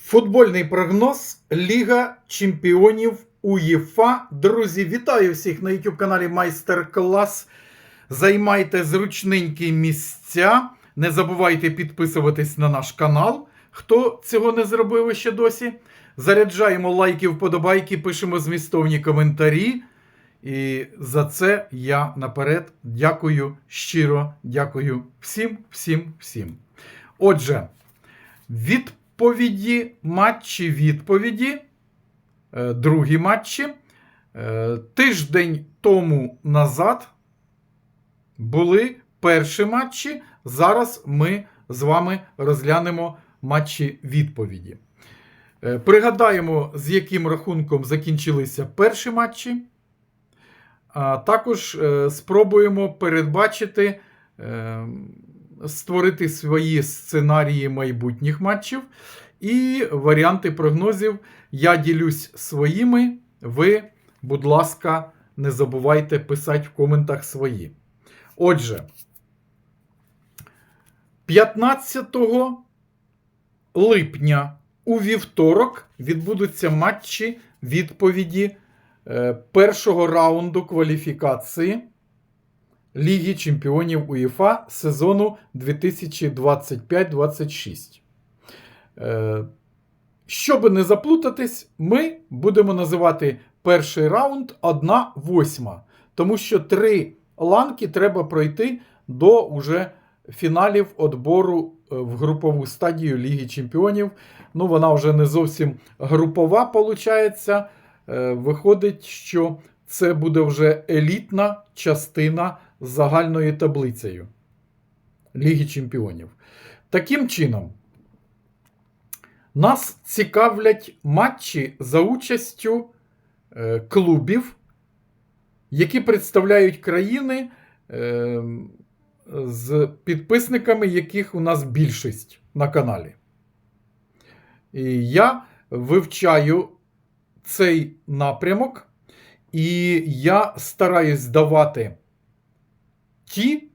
Футбольний прогноз Ліга Чемпіонів УЄФА. Друзі, вітаю всіх на YouTube каналі Майстер-клас. Займайте зручненькі місця. Не забувайте підписуватись на наш канал. Хто цього не зробив ще досі. Заряджаємо лайки, вподобайки, пишемо змістовні коментарі. І за це я наперед дякую щиро, дякую всім, всім, всім. Отже, відповіді, матчі відповіді, е, другі матчі. Е, Тиждень тому назад були перші матчі. Зараз ми з вами розглянемо матчі відповіді. Е, Пригадаємо, з яким рахунком закінчилися перші матчі. А також спробуємо передбачити, створити свої сценарії майбутніх матчів і варіанти прогнозів. Я ділюсь своїми. Ви, будь ласка, не забувайте писати в коментах свої. Отже, 15 липня у вівторок відбудуться матчі відповіді е, першого раунду кваліфікації Ліги Чемпіонів УЄФА сезону 2025-26. Е, Щоб не заплутатись, ми будемо називати перший раунд 1 восьма. Тому що три ланки треба пройти до уже фіналів відбору е, в групову стадію Ліги Чемпіонів. Ну, вона вже не зовсім групова, виходить. Виходить, що це буде вже елітна частина з загальною таблицею Ліги Чемпіонів. Таким чином, нас цікавлять матчі за участю е, клубів, які представляють країни, е, з підписниками, яких у нас більшість на каналі. І я вивчаю цей напрямок, і я стараюсь давати ті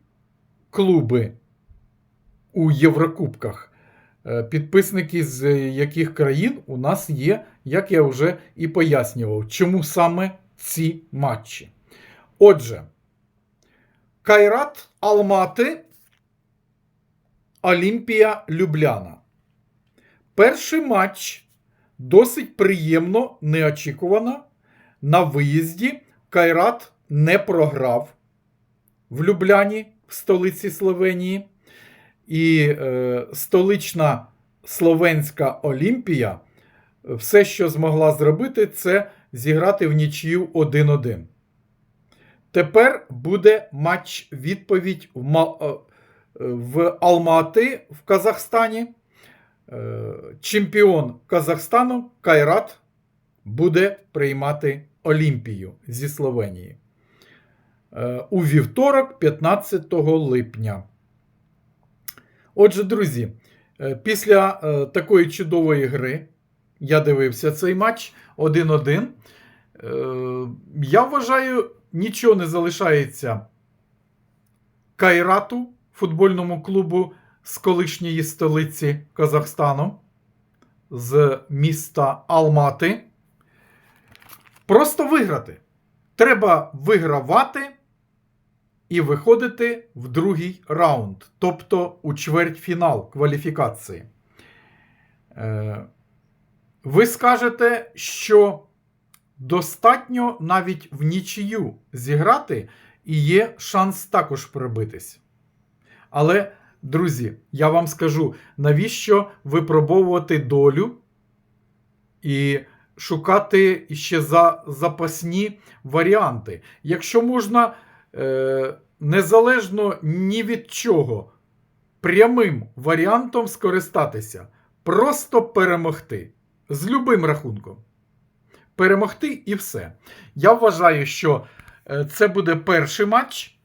клуби у Єврокубках, е, підписники з яких країн у нас є, як я вже і пояснював, чому саме ці матчі. Отже, Кайрат Алмати, Олімпія Любляна. Перший матч досить приємно, неочікувано. На виїзді Кайрат не програв в Любляні, в столиці Словенії. І е, столична Словенська Олімпія все, що змогла зробити, це зіграти в нічию 1-1. Тепер буде матч відповідь в, е, в Алмати в Казахстані. Е, Чемпіон Казахстану Кайрат буде приймати Олімпію зі Словенії у вівторок, 15 липня. Отже, друзі, е, після е, такої чудової гри я дивився цей матч 1-1. Е, Я вважаю, нічого не залишається Кайрату, футбольному клубу з колишньої столиці Казахстану, з міста Алмати. Просто виграти. Треба вигравати і виходити в другий раунд, тобто у чвертьфінал кваліфікації. Е, Ви скажете, що достатньо навіть в нічию зіграти, і є шанс також пробитись. Але, друзі, я вам скажу, навіщо випробовувати долю і шукати ще за запасні варіанти. Якщо можна незалежно ні від чого прямим варіантом скористатися, просто перемогти з любим рахунком. Перемогти і все. Я вважаю, що е, це буде перший матч,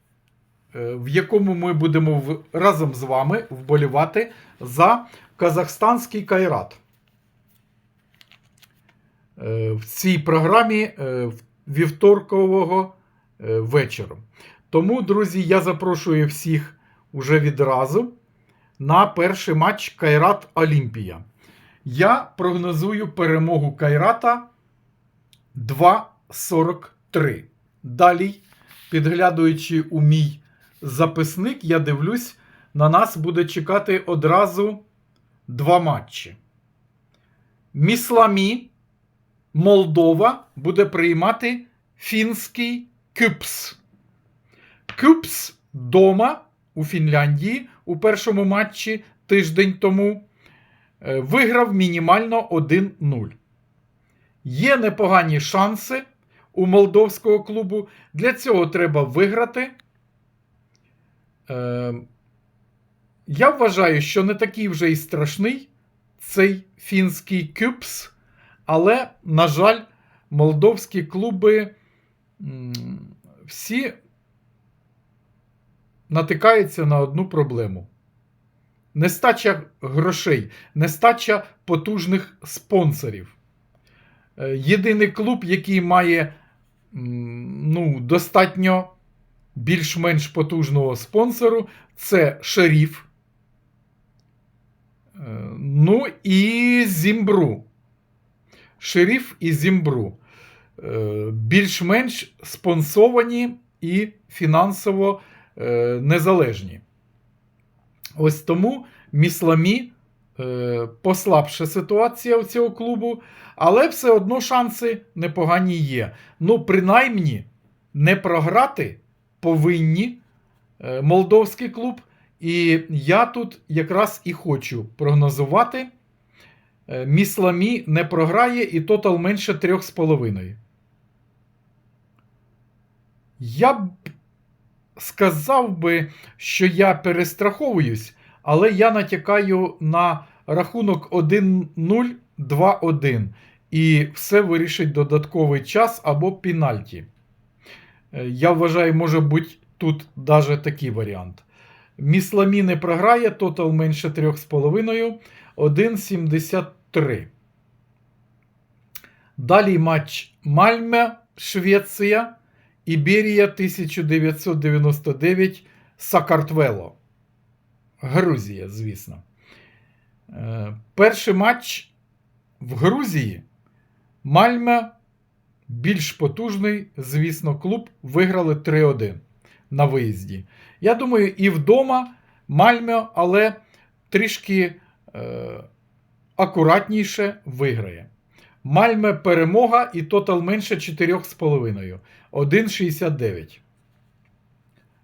е, в якому ми будемо разом з вами вболівати за казахстанський кайрат. Е, В цій програмі е, вівторкового е, вечора. Тому, друзі, я запрошую всіх уже відразу на перший матч Кайрат Олімпія. Я прогнозую перемогу Кайрата 2.43. Далі, підглядуючи у мій записник, я дивлюсь, на нас буде чекати одразу два матчі. Місламі, Молдова буде приймати фінський Кюпс. Кюпс дома у Фінляндії у першому матчі тиждень тому е, виграв мінімально 1-0. Є непогані шанси у молдовського клубу. Для цього треба виграти. Е, Я вважаю, що не такий вже і страшний цей фінський кюпс, але, на жаль, молдовські клуби всі натикаються на одну проблему. Нестача грошей, нестача потужних спонсорів. Е, Єдиний клуб, який має ну, достатньо більш-менш потужного спонсору, це Шеріф. Е, Ну і Зімбру. Шеріф і Зімбру. Е, Більш-менш спонсовані і фінансово е, незалежні. Ось тому Місламі е, послабша ситуація у цього клубу, але все одно шанси непогані є. Ну, принаймні, не програти повинні молдовський клуб. І я тут якраз і хочу прогнозувати. Місламі не програє і тотал менше 3,5. Я б сказав би, що я перестраховуюсь, але я натякаю на рахунок 1-0-2-1. І все вирішить додатковий час або пенальті. Е, Я вважаю, може бути тут навіть такий варіант. Місламі не програє, тотал менше 3,5, 1,73. Далі матч Мальме, Швеція, Іберія 1999, Сакартвело. Грузія, звісно. Е, Перший матч в Грузії. Мальме більш потужний, звісно, клуб виграли 3-1 на виїзді. Я думаю, і вдома Мальме, але трішки е, акуратніше виграє. Мальме перемога і тотал менше 4,5. 1,69.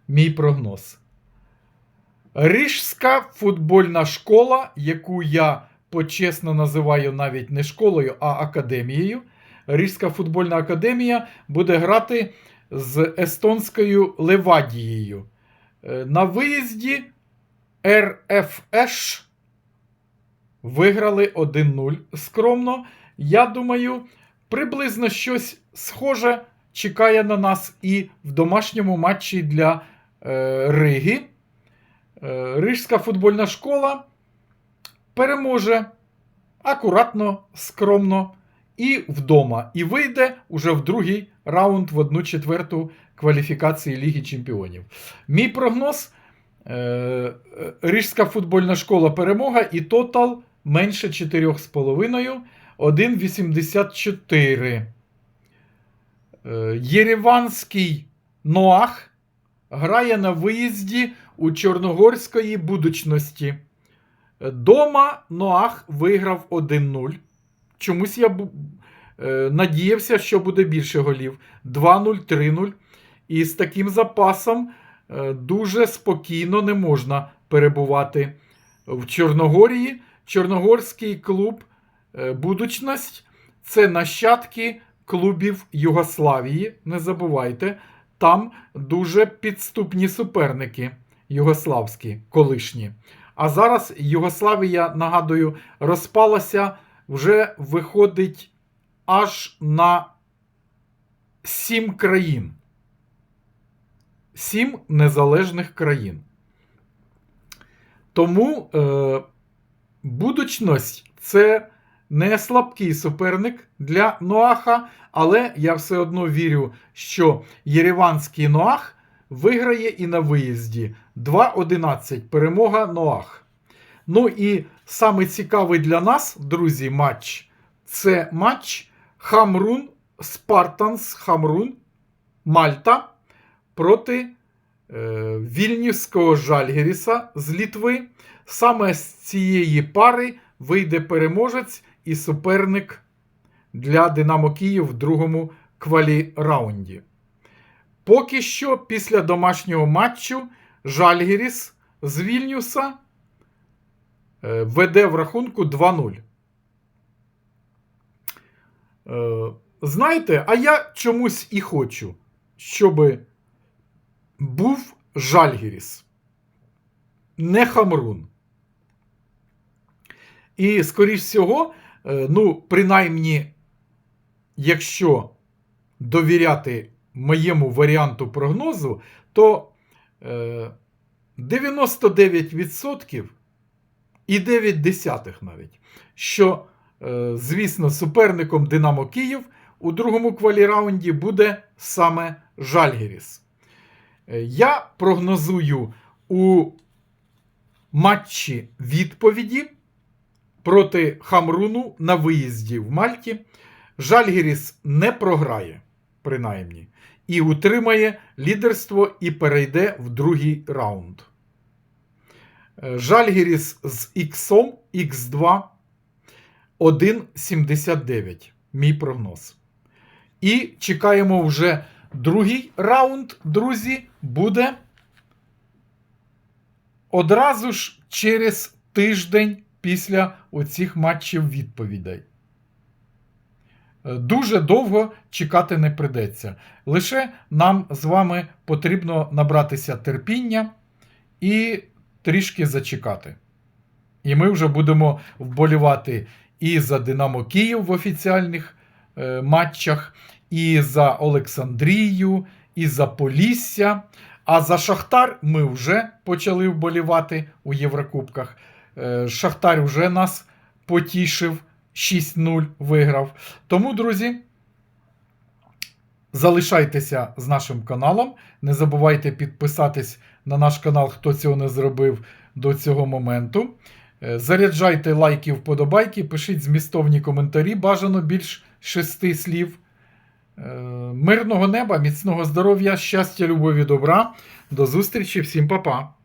Мій прогноз. Рижська футбольна школа, яку я почесно називаю навіть не школою, а академією. Рижська футбольна академія буде грати з естонською Левадією. Е, На виїзді РФШ виграли 1-0 скромно. Я думаю, приблизно щось схоже чекає на нас і в домашньому матчі для е, Риги. Е, Рижська футбольна школа переможе акуратно, скромно і вдома. І вийде уже в другий раунд в одну четверту кваліфікації Ліги Чемпіонів. Мій прогноз: е, е, Рижська футбольна школа перемога і тотал менше 4,5, 1,84. Е, Єреванський Ноах грає на виїзді у Чорногорської будучності. Е, Дома Ноах виграв 1-0. Чомусь я е, надіявся, що буде більше голів. 2-0, 3-0. І з таким запасом дуже спокійно не можна перебувати в Чорногорії. Чорногорський клуб Будучність це нащадки клубів Югославії. Не забувайте, там дуже підступні суперники югославські, колишні. А зараз Югославія, нагадую, розпалася, вже виходить аж на сім країн. Сім незалежних країн. Тому е, будучність це не слабкий суперник для Ноаха, але я все одно вірю, що Єреванський Ноах виграє і на виїзді 2-11. Перемога Ноах. Ну і саме цікавий для нас, друзі, матч це матч Хамрун Спартанс Хамрун Мальта проти е, Вільнюського Жальгеріса з Літви. Саме з цієї пари вийде переможець і суперник для Динамо Київ в другому квалі-раунді. Поки що, після домашнього матчу, Жальгеріс з Вільнюса е, веде в рахунку 2-0. Е, Знаєте, а я чомусь і хочу, щоб був Жальгіріс, не Хамрун. І, скоріш всього, ну, принаймні, якщо довіряти моєму варіанту прогнозу, то е, 99% і 9 десятих навіть, що, е, звісно, суперником Динамо Київ у другому кваліраунді буде саме Жальгіріс. Е, Я прогнозую у матчі відповіді проти Хамруну на виїзді в Мальті. Жальгіріс не програє, принаймні, і утримає лідерство і перейде в другий раунд. Е, Жальгіріс з Іксом Х2 1,79. Мій прогноз. І чекаємо вже другий раунд, друзі, буде одразу ж через тиждень після оцих матчів відповідей. Дуже довго чекати не придеться. Лише нам з вами потрібно набратися терпіння і трішки зачекати. І ми вже будемо вболівати і за Динамо Київ в офіціальних е, матчах, і за Олександрію, і за Полісся. А за Шахтар ми вже почали вболівати у Єврокубках. Е, Шахтар вже нас потішив, 6-0 виграв. Тому, друзі, залишайтеся з нашим каналом. Не забувайте підписатись на наш канал, хто цього не зробив до цього моменту. Е, Заряджайте лайки, вподобайки, пишіть змістовні коментарі, бажано більш шести слів. Е, Мирного неба, міцного здоров'я, щастя, любові, добра. До зустрічі, всім па-па!